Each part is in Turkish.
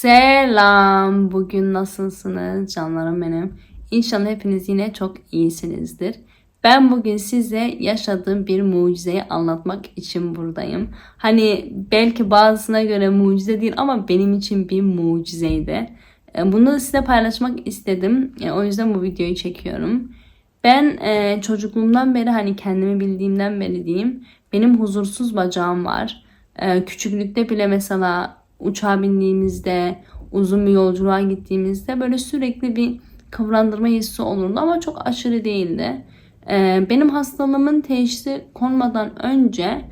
Selam. Bugün nasılsınız canlarım benim? İnşallah hepiniz yine çok iyisinizdir. Ben bugün size yaşadığım bir mucizeyi anlatmak için buradayım. Hani belki bazısına göre mucize değil ama benim için bir mucizeydi. E, Bunu da size paylaşmak istedim. E, O yüzden bu videoyu çekiyorum. Ben e, çocukluğumdan beri hani kendimi bildiğimden beri diyeyim. Benim huzursuz bacağım var. Küçüklükte bile mesela uçağa bindiğimizde, uzun bir yolculuğa gittiğimizde böyle sürekli bir kıvrandırma hissi olurdu ama çok aşırı değildi. E, benim hastalığımın teşhisi konmadan önce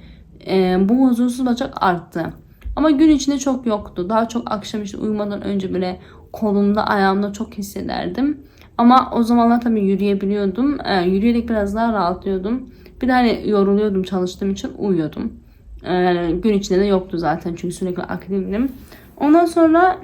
e, bu huzursuz bacak arttı. Ama gün içinde çok yoktu. Daha çok akşam işte uyumadan önce böyle kolumda, ayağımda çok hissederdim. Ama o zamanlar tabii yürüyebiliyordum. Ee, yürüyerek biraz daha rahatlıyordum. Bir de hani yoruluyordum çalıştığım için uyuyordum. Ee, gün içinde de yoktu zaten çünkü sürekli aktifdim. Ondan sonra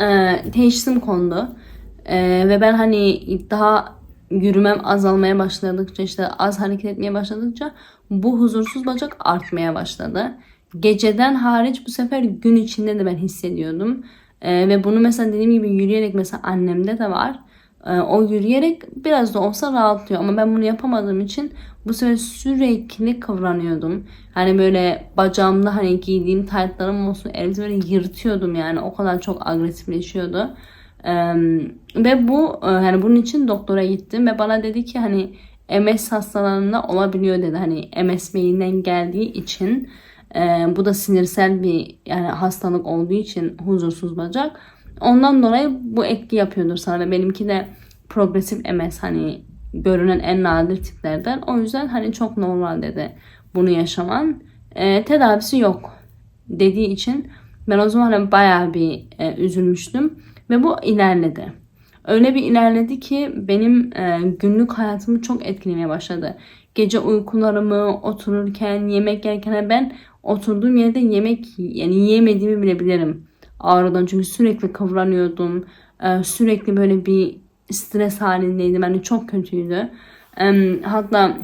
e, teşhisim kondu. Ee, ve ben hani daha yürümem azalmaya başladıkça işte az hareket etmeye başladıkça bu huzursuz bacak artmaya başladı. Geceden hariç bu sefer gün içinde de ben hissediyordum. Ee, ve bunu mesela dediğim gibi yürüyerek mesela annemde de var. Ee, o yürüyerek biraz da olsa rahatlıyor ama ben bunu yapamadığım için bu sefer sürekli kıvranıyordum. Hani böyle bacağımda hani giydiğim taytlarım olsun elbise böyle yırtıyordum yani o kadar çok agresifleşiyordu. Ee, ve bu e, hani bunun için doktora gittim ve bana dedi ki hani MS hastalarında olabiliyor dedi. Hani MS beyinden geldiği için e, bu da sinirsel bir yani hastalık olduğu için huzursuz bacak. Ondan dolayı bu etki yapıyordur sana ve benimki de progresif MS hani görünen en nadir tiplerden. O yüzden hani çok normal dedi bunu yaşaman. E, tedavisi yok dediği için ben o zaman hani bayağı bir e, üzülmüştüm ve bu ilerledi. Öyle bir ilerledi ki benim e, günlük hayatımı çok etkilemeye başladı. Gece uykularımı, otururken, yemek yerken ben oturduğum yerde yemek yani yiyemediğimi bile bilirim ağrıdan. Çünkü sürekli kıvranıyordum. E, sürekli böyle bir stres halindeydim. Yani çok kötüydü. Hatta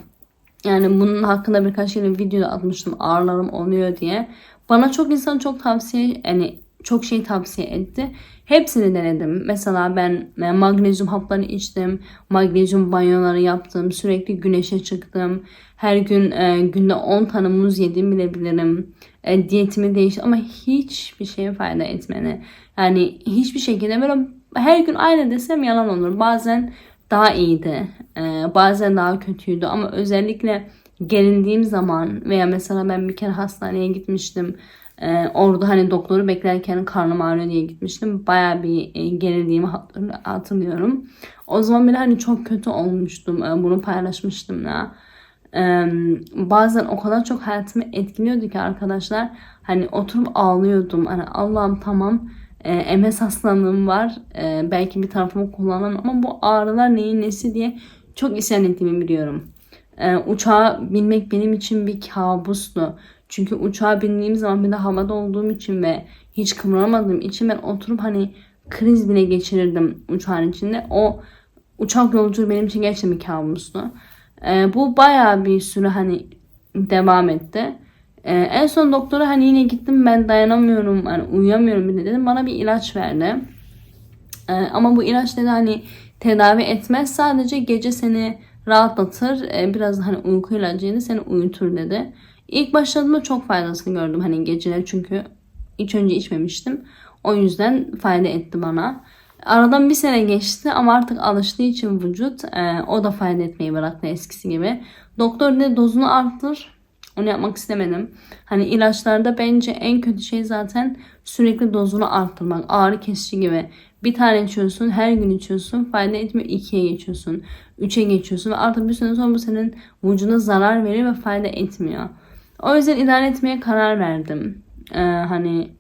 yani bunun hakkında birkaç kere video atmıştım ağrılarım oluyor diye. Bana çok insan çok tavsiye yani çok şey tavsiye etti. Hepsini denedim. Mesela ben e, magnezyum hapları içtim. Magnezyum banyoları yaptım. Sürekli güneşe çıktım. Her gün e, günde 10 tane muz yedim bile bilirim. E, diyetimi değişti ama hiçbir şeye fayda etmedi. Yani hiçbir şekilde böyle her gün aynı desem yalan olur. Bazen daha iyiydi. E, bazen daha kötüydü ama özellikle gerildiğim zaman veya mesela ben bir kere hastaneye gitmiştim. Ee, orada hani doktoru beklerken karnım ağrıyor diye gitmiştim. Baya bir e, gerildiğimi hatırlıyorum. O zaman bile hani çok kötü olmuştum. Ee, bunu paylaşmıştım da. Ee, bazen o kadar çok hayatımı etkiliyordu ki arkadaşlar. Hani oturup ağlıyordum. Hani Allah'ım tamam e, MS hastalığım var. E, belki bir tarafımı kullanamam ama bu ağrılar neyin nesi diye çok isyan ettiğimi biliyorum. E, uçağa binmek benim için bir kabustu. Çünkü uçağa bindiğim zaman bir de havada olduğum için ve hiç kıvıramadığım için ben oturup hani kriz bile geçirirdim uçağın içinde. O uçak yolculuğu benim için gerçekten bir kabustu. Ee, bu bayağı bir süre hani devam etti. Ee, en son doktora hani yine gittim ben dayanamıyorum hani uyuyamıyorum bile dedim. Bana bir ilaç verdi. Ee, ama bu ilaç dedi hani tedavi etmez sadece gece seni rahatlatır. Ee, biraz hani uyku ilacıydı seni uyutur dedi. İlk başladığımda çok faydasını gördüm hani geceler çünkü hiç önce içmemiştim. O yüzden fayda etti bana. Aradan bir sene geçti ama artık alıştığı için vücut e, o da fayda etmeyi bıraktı eskisi gibi. Doktor dedi dozunu arttır. Onu yapmak istemedim. Hani ilaçlarda bence en kötü şey zaten sürekli dozunu arttırmak. Ağrı kesici gibi. Bir tane içiyorsun, her gün içiyorsun, fayda etmiyor. ikiye geçiyorsun, üçe geçiyorsun ve artık bir süre sonra bu senin vücuduna zarar veriyor ve fayda etmiyor. O yüzden idare etmeye karar verdim. Ee, hani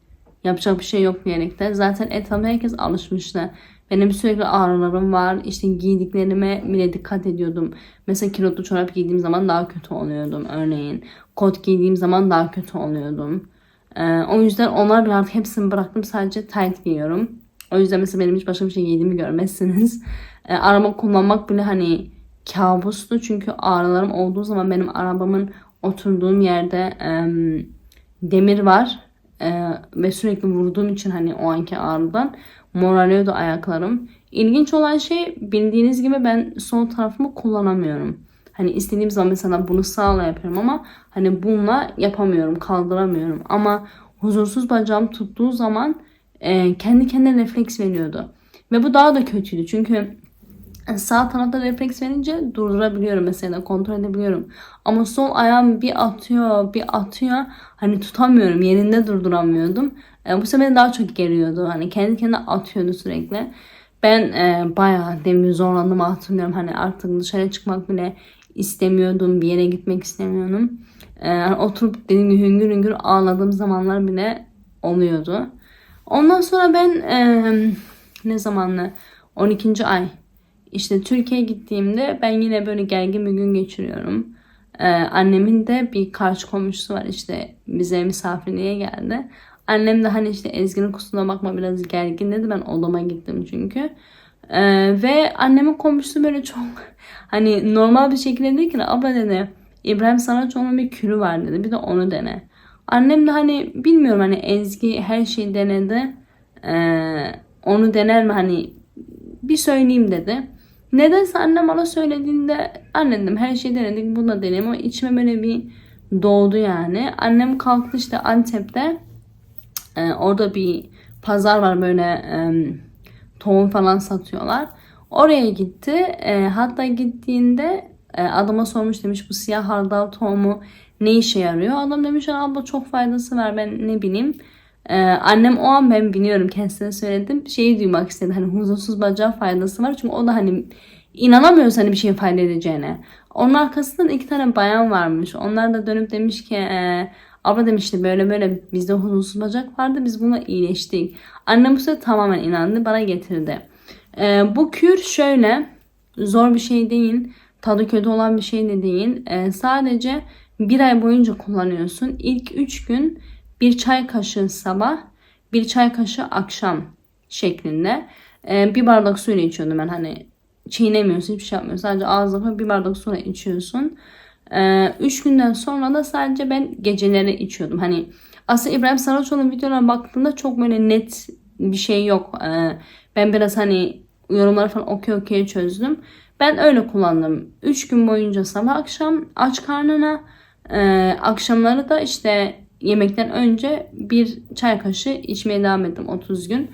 yapacak bir şey yok diyerekten. Zaten etrafta herkes alışmıştı. Benim sürekli ağrılarım var. İşte giydiklerime bile dikkat ediyordum. Mesela kilotlu çorap giydiğim zaman daha kötü oluyordum örneğin. Kot giydiğim zaman daha kötü oluyordum. Ee, o yüzden onlar artık hepsini bıraktım. Sadece tight giyiyorum. O yüzden mesela benim hiç başka bir şey giydiğimi görmezsiniz. Ee, araba kullanmak bile hani kabustu. Çünkü ağrılarım olduğu zaman benim arabamın oturduğum yerde e, demir var. e, ve sürekli vurduğum için hani o anki ağrıdan morarıyordu ayaklarım. İlginç olan şey bildiğiniz gibi ben sol tarafımı kullanamıyorum. Hani istediğim zaman mesela bunu sağla yapıyorum ama hani bununla yapamıyorum, kaldıramıyorum. Ama huzursuz bacağım tuttuğu zaman e, kendi kendine refleks veriyordu. Ve bu daha da kötüydü çünkü sağ tarafta refleks verince durdurabiliyorum mesela kontrol edebiliyorum. Ama sol ayağım bir atıyor bir atıyor hani tutamıyorum yerinde durduramıyordum. E, bu sefer daha çok geriyordu hani kendi kendine atıyordu sürekli. Ben e, bayağı demin zorlandım hatırlıyorum hani artık dışarı çıkmak bile istemiyordum bir yere gitmek istemiyordum. E, oturup dediğim gibi hüngür hüngür ağladığım zamanlar bile oluyordu. Ondan sonra ben e, ne zamanlı 12. ay işte Türkiye'ye gittiğimde ben yine böyle gergin bir gün geçiriyorum. Ee, annemin de bir karşı komşusu var işte bize misafirliğe geldi. Annem de hani işte Ezgi'nin kusura bakma biraz gergin dedi. Ben odama gittim çünkü. Ee, ve annemin komşusu böyle çok hani normal bir şekilde dedi ki abla dedi İbrahim Saraçoğlu'nun bir kürü var dedi. Bir de onu dene. Annem de hani bilmiyorum hani Ezgi her şeyi denedi. Ee, onu dener mi hani bir söyleyeyim dedi. Nedense annem bana söylediğinde anne dedim her şeyi denedik bunu da deneyim ama içime böyle bir doğdu yani. Annem kalktı işte Antep'te e, orada bir pazar var böyle e, tohum falan satıyorlar. Oraya gitti. E, hatta gittiğinde e, adama sormuş demiş bu siyah hardal tohumu ne işe yarıyor? Adam demiş abla çok faydası var ben ne bileyim. Ee, annem o an ben biliyorum kendisine söyledim. Şeyi duymak istedi. Hani huzursuz bacağı faydası var. Çünkü o da hani inanamıyoruz hani bir şeyin fayda edeceğine. Onun arkasından iki tane bayan varmış. Onlar da dönüp demiş ki e, abla demişti böyle böyle bizde huzursuz bacak vardı. Biz buna iyileştik. Annem bu sefer tamamen inandı. Bana getirdi. E, bu kür şöyle zor bir şey değil. Tadı kötü olan bir şey de değil. E, sadece bir ay boyunca kullanıyorsun. İlk üç gün bir çay kaşığı sabah, bir çay kaşığı akşam şeklinde. Ee, bir bardak suyla içiyordum ben hani çiğnemiyorsun hiçbir şey yapmıyorsun. Sadece ağzına bir bardak suyla içiyorsun. Ee, üç günden sonra da sadece ben geceleri içiyordum. Hani aslında İbrahim Saraçoğlu'nun videolarına baktığımda çok böyle net bir şey yok. Ee, ben biraz hani yorumları falan okuyor okuyor çözdüm. Ben öyle kullandım. 3 gün boyunca sabah akşam aç karnına e, akşamları da işte yemekten önce bir çay kaşığı içmeye devam ettim 30 gün.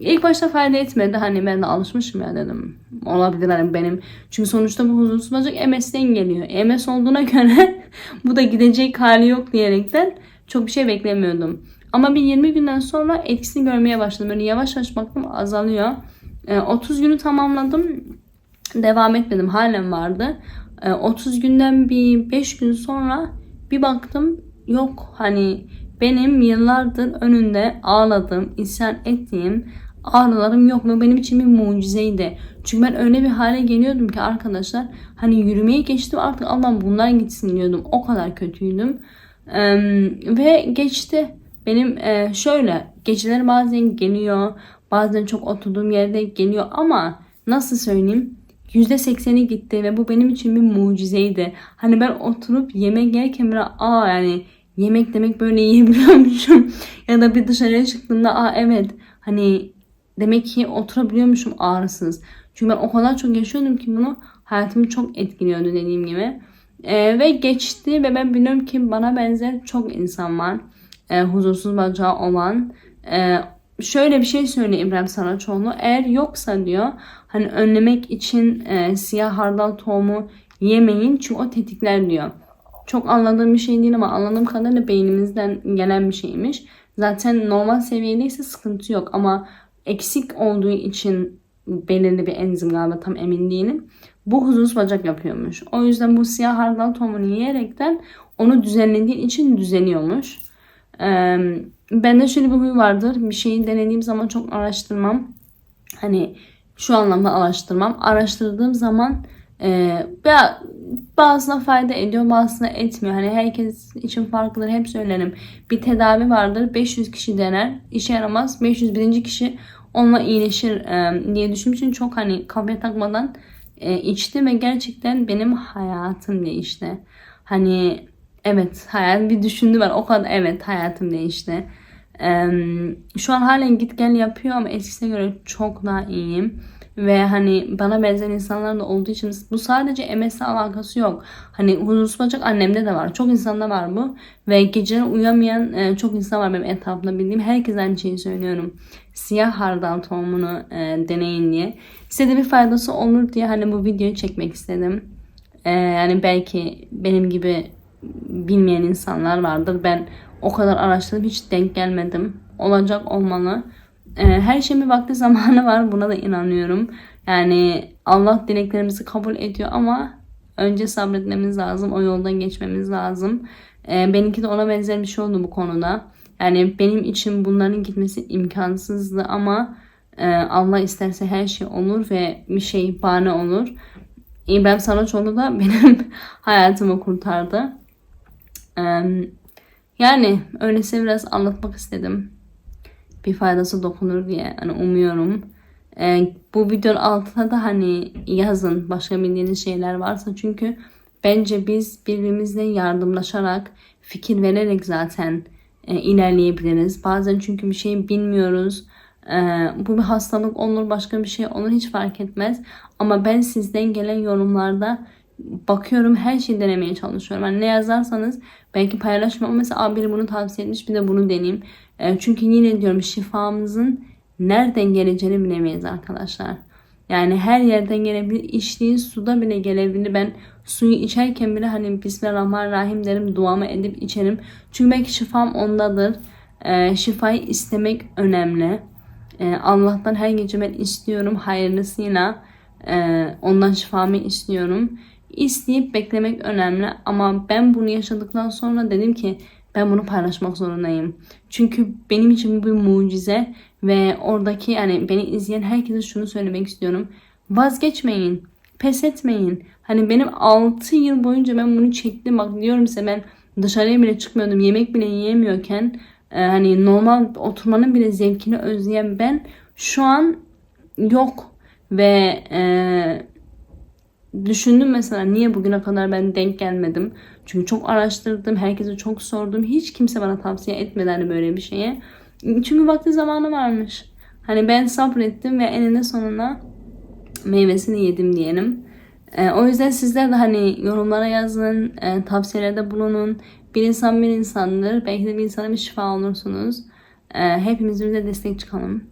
İlk başta fayda etmedi. Hani ben de alışmışım ya dedim. Olabilir hani benim. Çünkü sonuçta bu huzursuz bacak MS'den geliyor. MS olduğuna göre bu da gidecek hali yok diyerekten çok bir şey beklemiyordum. Ama bir 20 günden sonra etkisini görmeye başladım. Böyle yavaş yavaş baktım azalıyor. E, 30 günü tamamladım. Devam etmedim. Halen vardı. E, 30 günden bir 5 gün sonra bir baktım yok hani benim yıllardır önünde ağladığım, isyan ettiğim ağrılarım yok mu? Benim için bir mucizeydi. Çünkü ben öyle bir hale geliyordum ki arkadaşlar hani yürümeye geçtim artık Allah'ım bunlar gitsin diyordum. O kadar kötüydüm. Ee, ve geçti. Benim e, şöyle geceler bazen geliyor. Bazen çok oturduğum yerde geliyor ama nasıl söyleyeyim? %80'i gitti ve bu benim için bir mucizeydi. Hani ben oturup yemek yerken böyle aa yani yemek demek böyle yiyebiliyormuşum. ya da bir dışarıya çıktığımda aa evet hani demek ki oturabiliyormuşum ağrısız. Çünkü ben o kadar çok yaşıyordum ki bunu hayatımı çok etkiliyordu dediğim gibi. Ee, ve geçti ve ben biliyorum ki bana benzer çok insan var. Ee, huzursuz bacağı olan. Ee, şöyle bir şey söylüyor İbrahim Saraçoğlu. Eğer yoksa diyor hani önlemek için e, siyah hardal tohumu yemeyin çünkü o tetikler diyor. Çok anladığım bir şey değil ama anladığım kadarıyla beynimizden gelen bir şeymiş. Zaten normal seviyedeyse sıkıntı yok ama eksik olduğu için belirli bir enzim galiba tam emin değilim. Bu huzursuz bacak yapıyormuş. O yüzden bu siyah hardal tohumunu yiyerekten onu düzenlediğin için düzeniyormuş. Ee, bende şöyle bir huy vardır. Bir şeyi denediğim zaman çok araştırmam. Hani şu anlamda araştırmam. Araştırdığım zaman e, bazısına fayda ediyor bazısına etmiyor. Hani herkes için farklıdır. Hep söylerim. Bir tedavi vardır. 500 kişi dener. işe yaramaz. 501. kişi onunla iyileşir e, diye düşündüğüm için çok hani kafaya takmadan e, içti ve gerçekten benim hayatım değişti. Hani evet hayat bir düşündü var o kadar evet hayatım değişti. Şu an halen git gel yapıyor ama eskisine göre çok daha iyiyim. Ve hani bana benzer insanlar da olduğu için bu sadece MS'le alakası yok. Hani huzursuz olacak annemde de var. Çok insanda var bu. Ve gece uyuyamayan e, çok insan var benim etrafımda bildiğim. Herkes aynı şeyi söylüyorum. Siyah hardal tohumunu e, deneyin diye. Size bir faydası olur diye hani bu videoyu çekmek istedim. E, yani belki benim gibi bilmeyen insanlar vardır. Ben o kadar araştırıp hiç denk gelmedim. Olacak olmalı. Ee, her şeyin bir vakti zamanı var. Buna da inanıyorum. Yani Allah dileklerimizi kabul ediyor ama önce sabretmemiz lazım. O yoldan geçmemiz lazım. Ee, benimki de ona benzer bir şey oldu bu konuda. Yani benim için bunların gitmesi imkansızdı ama e, Allah isterse her şey olur ve bir şey bahane olur. İbrahim Saraçoğlu da benim hayatımı kurtardı. Yani öyleyse biraz anlatmak istedim bir faydası dokunur diye hani umuyorum. Ee, bu videonun altına da hani yazın başka bildiğiniz şeyler varsa çünkü bence biz birbirimizle yardımlaşarak fikir vererek zaten e, ilerleyebiliriz. Bazen çünkü bir şeyi bilmiyoruz. Ee, bu bir hastalık olur başka bir şey olur hiç fark etmez. Ama ben sizden gelen yorumlarda bakıyorum her şeyi denemeye çalışıyorum. Yani ne yazarsanız belki paylaşmam. Mesela abi bunu tavsiye etmiş bir de bunu deneyeyim. E, çünkü yine diyorum şifamızın nereden geleceğini bilemeyiz arkadaşlar. Yani her yerden gelebilir. İçtiğin suda bile gelebilir. Ben suyu içerken bile hani Bismillahirrahmanirrahim derim. Duamı edip içerim. Çünkü belki şifam ondadır. E, şifayı istemek önemli. E, Allah'tan her gece ben istiyorum hayırlısıyla. E, ondan şifamı istiyorum. İsteyip beklemek önemli. Ama ben bunu yaşadıktan sonra dedim ki ben bunu paylaşmak zorundayım. Çünkü benim için bu bir mucize ve oradaki yani beni izleyen herkese şunu söylemek istiyorum. Vazgeçmeyin. Pes etmeyin. Hani benim 6 yıl boyunca ben bunu çektim. Bak diyorum size ben dışarıya bile çıkmıyordum. Yemek bile yiyemiyorken e, hani normal oturmanın bile zevkini özleyen ben şu an yok ve e, düşündüm mesela niye bugüne kadar ben denk gelmedim. Çünkü çok araştırdım, herkese çok sordum. Hiç kimse bana tavsiye etmedi hani böyle bir şeye. Çünkü vakti zamanı varmış. Hani ben sabrettim ve eninde sonunda meyvesini yedim diyelim. Ee, o yüzden sizler de hani yorumlara yazın, e, tavsiyelerde bulunun. Bir insan bir insandır. Belki de bir insana bir şifa olursunuz. E, hepimiz birbirine destek çıkalım.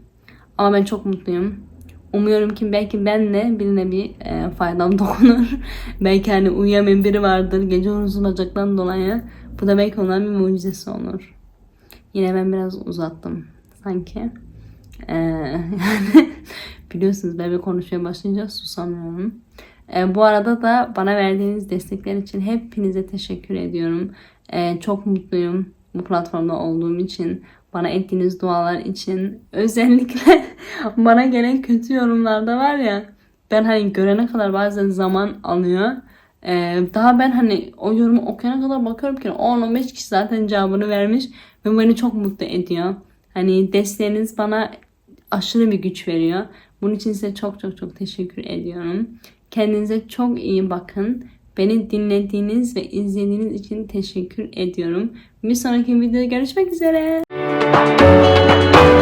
Ama ben çok mutluyum. Umuyorum ki belki ben de birine bir e, faydam dokunur. belki hani uyuyamayan biri vardır gece uzun bacaktan dolayı. Bu da belki onların bir mucizesi olur. Yine ben biraz uzattım sanki. Ee, yani biliyorsunuz ben bir konuşmaya başlayınca susamıyorum. Ee, bu arada da bana verdiğiniz destekler için hepinize teşekkür ediyorum. Ee, çok mutluyum bu platformda olduğum için bana ettiğiniz dualar için özellikle bana gelen kötü yorumlarda var ya ben hani görene kadar bazen zaman alıyor. Ee, daha ben hani o yorumu okuyana kadar bakıyorum ki 10-15 kişi zaten cevabını vermiş ve beni çok mutlu ediyor. Hani desteğiniz bana aşırı bir güç veriyor. Bunun için size çok çok çok teşekkür ediyorum. Kendinize çok iyi bakın. Beni dinlediğiniz ve izlediğiniz için teşekkür ediyorum. Bir sonraki videoda görüşmek üzere. Música